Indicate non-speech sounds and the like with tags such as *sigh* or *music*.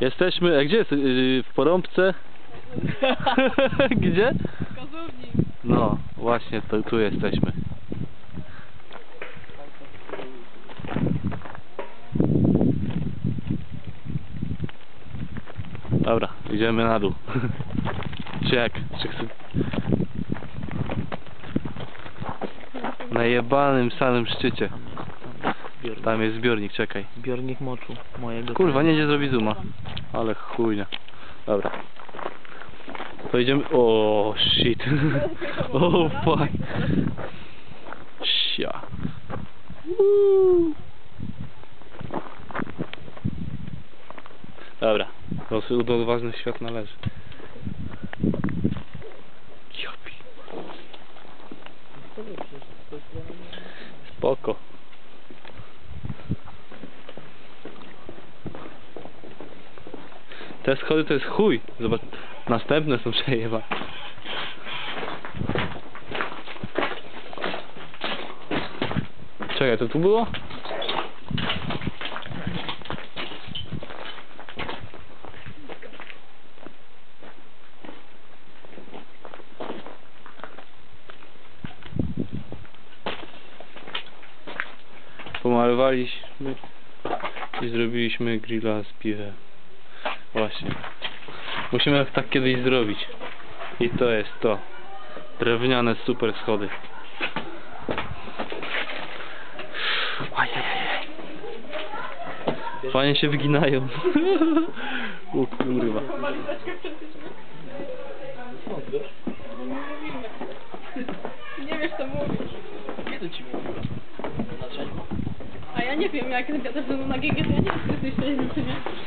Jesteśmy, a gdzie jest? Yy, W Porąbce? *laughs* gdzie? No, właśnie to, tu jesteśmy. Dobra, idziemy na dół. *laughs* Czy chcę... Na jebanym samym szczycie. Zbiornik. Tam jest zbiornik, czekaj. Zbiornik moczu mojego. Kurwa, nie idzie zrobić zooma. Ale chujnia. Dobra. To idziemy... O shit. *laughs* O fuck. Sia. Woo. Dobra. Do, do ważnych świat należy. Jopi. Spoko. Te schody to jest chuj. Zobacz, następne są przejeba. Czekaj, to tu było? Pomalowaliśmy i zrobiliśmy grilla z piwem. Właśnie. Musimy tak kiedyś zrobić. I to jest to. Drewniane super schody. Ajajaj. Fajnie się wyginają. *laughs* o kurwa. Nie wiesz co mówisz. Kiedy ci mówiłem? Dlaczego? A ja nie wiem, jak zgadasz ze mną na GG, to ja nie wiem, co jesteś w